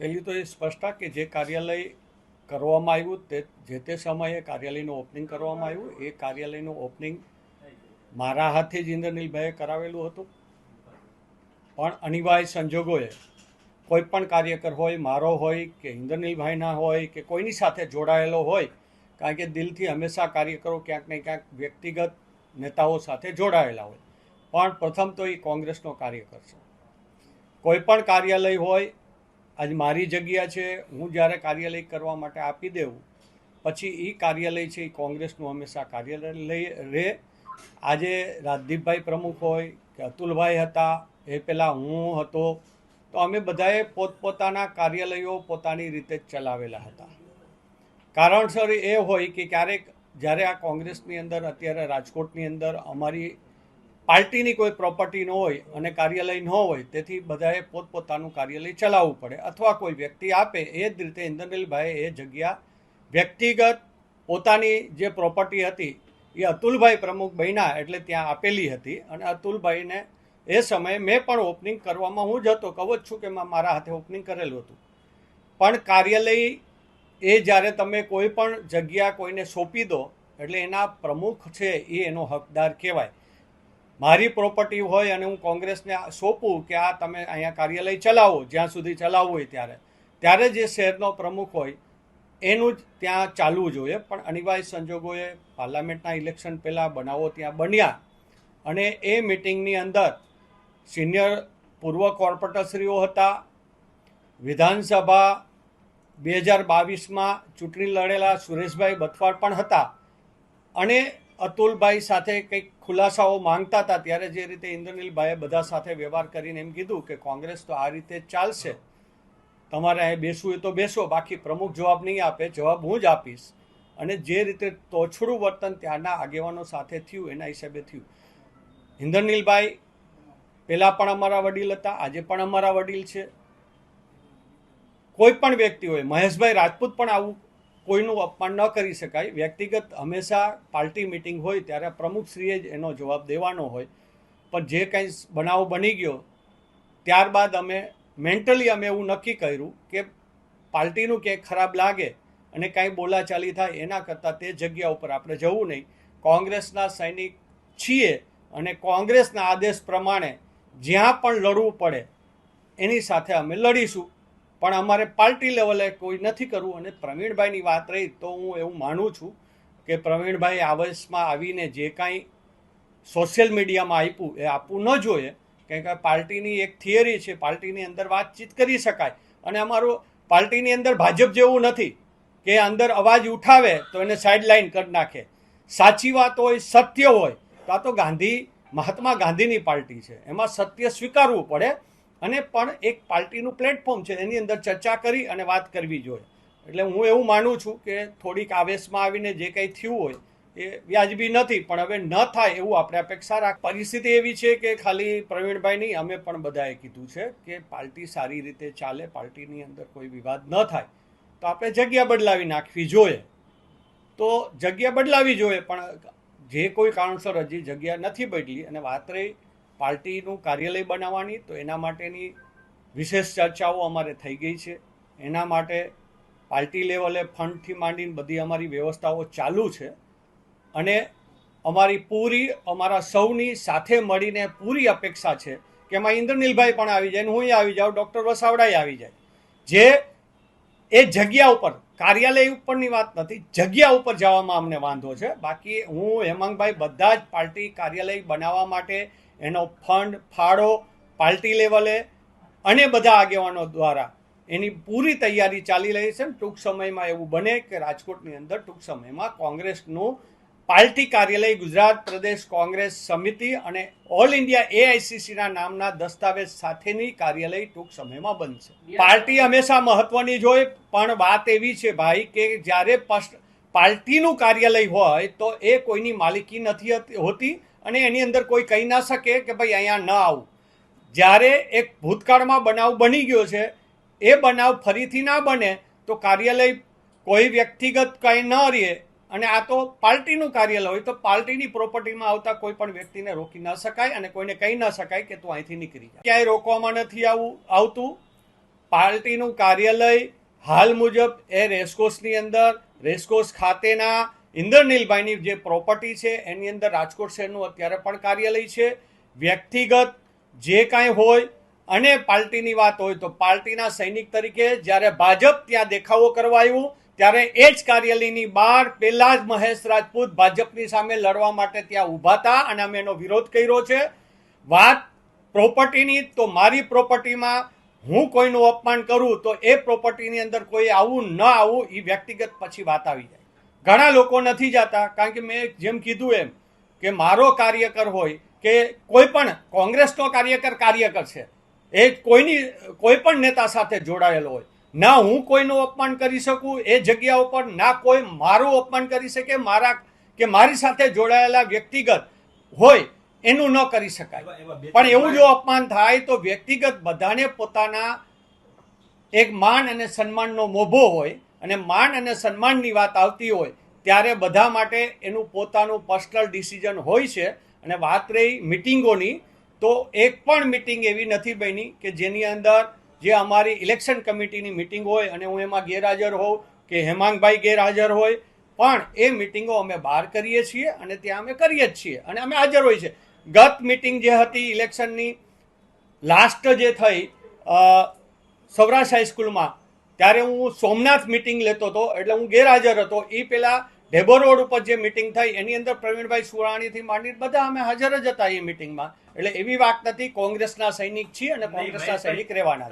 પહેલી તો એ સ્પષ્ટતા કે જે કાર્યાલય કરવામાં આવ્યું તે, જે તે સમયે કાર્યાલયનું ઓપનિંગ કરવામાં આવ્યું, એ કાર્યાલયનું ઓપનિંગ મારા હાથે જ ઇન્દ્રનીલભાઈએ કરાવેલું હતું. પણ અનિવાર્ય સંજોગોએ કોઈ પણ કાર્યકર હોય, મારો હોય કે ઇન્દ્રનીલભાઈના હોય કે કોઈની સાથે જોડાયેલો હોય, કારણ કે દિલથી હંમેશા કાર્યકરો ક્યાંક ને ક્યાંક વ્યક્તિગત નેતાઓ સાથે જોડાયેલા હોય. પણ પ્રથમ તો એ કોંગ્રેસનો કાર્યકર છે. કોઈ પણ કાર્યાલય હોય આજ મારી જગ્યા છે, હું જ્યારે કાર્યાલય કરવા માટે આપી દેવું પછી એ કાર્યાલય છે એ કોંગ્રેસનું હંમેશા કાર્યાલય રહે આજે રાજદીપભાઈ પ્રમુખ હોય કે અતુલભાઈ હતા, એ પહેલાં હું હતો, તો અમે બધાએ પોતપોતાના કાર્યાલયો પોતાની રીતે જ ચલાવેલા હતા. કારણસર એ હોય કે ક્યારેક જ્યારે આ કોંગ્રેસની અંદર, અત્યારે રાજકોટની અંદર અમારી પાર્ટીની કોઈ પ્રોપર્ટી ન હોય અને કાર્યાલય ન હોય, તેથી બધાએ પોતપોતાનું કાર્યાલય ચલાવવું પડે. અથવા કોઈ વ્યક્તિ આપે, એ જ રીતે ઇન્દ્રનીલભાઈએ એ જગ્યા વ્યક્તિગત પોતાની જે પ્રોપર્ટી હતી, એ અતુલભાઈ પ્રમુખ બન્યા એટલે ત્યાં આપેલી હતી. અને અતુલભાઈને એ સમયે મેં પણ ઓપનિંગ કરવામાં, હું જ હતો, કહું જ છું કે મારા હાથે ઓપનિંગ કરેલું હતું. પણ કાર્યાલય એ જ્યારે તમે કોઈ પણ જગ્યા કોઈને સોંપી દો, એટલે એના પ્રમુખ છે એ એનો હકદાર કહેવાય. મારી પ્રોપર્ટી હોય અને હું કોંગ્રેસને સોંપું કે આ તમે અહીંયા કાર્યાલય ચલાવો, જ્યાં સુધી ચલાવવું હોય ત્યારે. ત્યારે જે શહેરનો પ્રમુખ હોય, એનું જ ત્યાં ચાલવું જોઈએ. પણ અનિવાર્ય સંજોગોએ પાર્લામેન્ટના ઇલેક્શન પહેલાં બનાવો ત્યાં બન્યા. અને એ મિટિંગની અંદર સિનિયર પૂર્વ કોર્પોરેટરશ્રીઓ હતા. વિધાનસભા બે હજાર બાવીસમાં ચૂંટણી લડેલા સુરેશભાઈ બથવાડ પણ હતા. અને અતુલભાઈ સાથે કંઈક ખુલાસાઓ માંગતા હતા, ત્યારે જે રીતે ઇન્દ્રનીલભાઈએ બધા સાથે વ્યવહાર કરીને એમ કીધું કે કોંગ્રેસ તો આ રીતે ચાલશે. તમારે અહીં બેસવું હોય તો બેસો, બાકી પ્રમુખ જવાબ નહીં આપે, જવાબ હું જ આપીશ. અને જે રીતે તોછડું વર્તન ત્યાંના આગેવાનો સાથે થયું, એના હિસાબે થયું. ઇન્દ્રનીલભાઈ પહેલાં પણ અમારા વડીલ હતા, આજે પણ અમારા વડીલ છે. કોઈ પણ વ્યક્તિ હોય મહેશભાઈ રાજપૂત પણ આવું કોઈનું અપમાન ન કરી શકાય. વ્યક્તિગત હંમેશા પાર્ટી મિટિંગ હોય ત્યારે પ્રમુખશ્રીએ જ એનો જવાબ દેવાનો હોય. પણ જે કંઈ બનાવ બની ગયો, ત્યારબાદ અમે મેન્ટલી અમે એવું નક્કી કર્યું કે પાર્ટીનું ક્યાંય ખરાબ લાગે અને કાંઈ બોલાચાલી થાય એના કરતાં તે જગ્યા ઉપર આપણે જવું નહીં. કોંગ્રેસના સૈનિક છીએ અને કોંગ્રેસના આદેશ પ્રમાણે જ્યાં પણ લડવું પડે એની સાથે અમે લડીશું. પણ અમારે પાર્ટી લેવલે કોઈ નથી કરવું અને પ્રવીણભાઈની વાત રહી તો હું એવું માનું છું કે પ્રવીણભાઈ આવેશમાં આવીને જે કાંઈ સોશિયલ મીડિયામાં આપ્યું એ આપવું ન જોઈએ. કારણ કે પાર્ટીની એક થિયરી છે, પાર્ટીની અંદર વાતચીત કરી શકાય. અને અમારું પાર્ટીની અંદર ભાજપ જેવું નથી કે અંદર અવાજ ઉઠાવે તો એને સાઇડલાઇન કરી નાખે. સાચી વાત હોય, સત્ય હોય, તો આ તો ગાંધી, મહાત્મા ગાંધીની પાર્ટી છે. એમાં સત્ય સ્વીકારવું પડે અને પણ એક પાર્ટીનું પ્લેટફોર્મ છે, એની અંદર ચર્ચા કરી અને વાત કરવી જોઈએ. એટલે હું એવું માનું છું કે થોડીક આવેશમાં આવીને જે કંઈ થયું હોય, એ વ્યાજબી નથી, પણ હવે ન થાય એવું આપણે અપેક્ષા રાખ પરિસ્થિતિ એવી છે કે ખાલી પ્રવીણભાઈ નહીં, અમે પણ બધાએ કીધું છે કે પાર્ટી સારી રીતે ચાલે, પાર્ટીની અંદર કોઈ વિવાદ ન થાય. તો આપણે જગ્યા બદલાવી નાખવી જોઈએ. તો જગ્યા બદલાવી જોઈએ, પણ જે કોઈ કારણસર હજી જગ્યા નથી બદલી, અને વાત રહી પાર્ટીનું કાર્યાલય બનાવવાની, તો એના માટેની વિશેષ ચર્ચાઓ અમારે થઈ ગઈ છે. એના માટે પાર્ટી લેવલે ફંડથી માંડીને બધી અમારી વ્યવસ્થાઓ ચાલુ છે. અને અમારી પૂરી, અમારા સૌની સાથે મળીને પૂરી અપેક્ષા છે કે એમાં ઇન્દ્રનીલભાઈ પણ આવી જાય હું આવી જાઉં, ડૉક્ટર વસાવડાએ આવી જાય. જે એ જગ્યા ઉપર, કાર્યાલય ઉપરની વાત નથી, જગ્યા ઉપર જવામાં અમને વાંધો છે. બાકી હું હેમાંગભાઈ બધા જ પાર્ટી કાર્યાલય બનાવવા માટે એનો ફંડ, ફાળો પાર્ટી લેવલે અને બધા આગેવાનો દ્વારા એની પૂરી તૈયારી ચાલી રહી છે ટૂંક સમયમાં એવું બને કે રાજકોટની અંદર ટૂંક સમયમાં કોંગ્રેસનું પાર્ટી કાર્યાલય, ગુજરાત પ્રદેશ કોંગ્રેસ સમિતિ અને ઓલ ઇન્ડિયા એઆઈસીસીના નામના દસ્તાવેજ સાથેની કાર્યાલય ટૂંક સમયમાં બનશે. પાર્ટી હંમેશા મહત્વની જ હોય, પણ વાત એવી છે ભાઈ કે જ્યારે પસ- પાર્ટીનું કાર્યાલય હોય તો એ કોઈની માલિકી નથી હોતી- અને એની અંદર કોઈ કહી ના શકે કે ભાઈ અહીંયા ન આવું. જ્યારે એક ભૂતકાળમાં બનાવ બની ગયો છે, એ બનાવ ફરીથી ના બને તો કાર્યાલય કોઈ વ્યક્તિગત કંઈ ન રહે અને આ તો પાર્ટીનું કાર્યાલય હોય તો પાર્ટીની પ્રોપર્ટીમાં આવતા કોઈ પણ વ્યક્તિને રોકી ન શકાય અને કોઈને કહી ન શકાય કે તું અહીંથી નીકળી જા. ક્યાંય રોકવામાં નથી આવું, આવતું. પાર્ટીનું કાર્યાલય હાલ મુજબ એ રેસકોર્સની અંદર, રેસકોર્સ ખાતેના ઇન્દ્રનીલભાઈની જે પ્રોપર્ટી છે, એની અંદર રાજકોટ શહેરનું અત્યારે પણ કાર્યાલય છે. વ્યક્તિગત જે કાંઈ હોય અને પાર્ટીની વાત હોય તો પાર્ટીના સૈનિક તરીકે જ્યારે ભાજપ ત્યાં દેખાવો કરવા આવ્યું, ત્યારે એ જ કાર્યાલયની બહાર પહેલા જ મહેશ રાજપૂત ભાજપની સામે લડવા માટે ત્યાં ઊભા હતા અને અમે એનો વિરોધ કર્યો છે. વાત પ્રોપર્ટીની, તો મારી પ્રોપર્ટીમાં હું કોઈનું અપમાન કરું તો એ પ્રોપર્ટીની અંદર કોઈ આવું ન આવું એ વ્યક્તિગત પછી વાત આવી જાય. ઘણા લોકો નથી જતા, કારણ કે મેં જેમ કીધું એમ કે મારો કાર્યકર હોય કે કોઈ પણ, કોંગ્રેસનો કાર્યકર કાર્યકર છે, એ કોઈની, કોઈ પણ નેતા સાથે જોડાયેલો હોય, ના હું કોઈનું અપમાન કરી શકું, એ જગ્યા ઉપર ના કોઈ મારું અપમાન કરી શકે, મારા, કે મારી સાથે જોડાયેલા વ્યક્તિગત હોય એનું ન કરી શકાય. પણ એવું જો અપમાન થાય તો વ્યક્તિગત બધાને પોતાના એક માન અને સન્માનનો મોભો હોય અને માન અને સન્માનની વાત આવતી હોય ત્યારે બધા માટે એનું પોતાનું પર્સનલ ડિસિઝન હોય છે અને વાત રહી મિટિંગોની તો એક પણ મિટિંગ એવી નથી બની કે જેની અંદર જે અમારી ઇલેક્શન કમિટીની મિટિંગ હોય અને હું એમાં ગેરહાજર હોઉં કે હેમાંગભાઈ ગેરહાજર હોય પણ એ મિટિંગો અમે બહાર કરીએ છીએ અને ત્યાં અમે કરીએ જ છીએ અને અમે હાજર હોય છે ગત મિટિંગ જે હતી ઇલેક્શનની લાસ્ટ જે થઈ સૌરાષ્ટ્ર હાઈસ્કૂલમાં ત્યારે હું સોમનાથ મિટિંગ લેતો હતો એટલે હું ગેરહાજર હતો. એ પેલા ઢેબો રોડ ઉપર જે મિટિંગ થઈ એની અંદર પ્રવીણભાઈ સુરાણીથી માંડી બધા અમે હાજર જ હતા એ મિટિંગમાં એટલે એવી વાત નથી કોંગ્રેસના સૈનિક છીએ અને કોંગ્રેસના સૈનિક રહેવાના છે.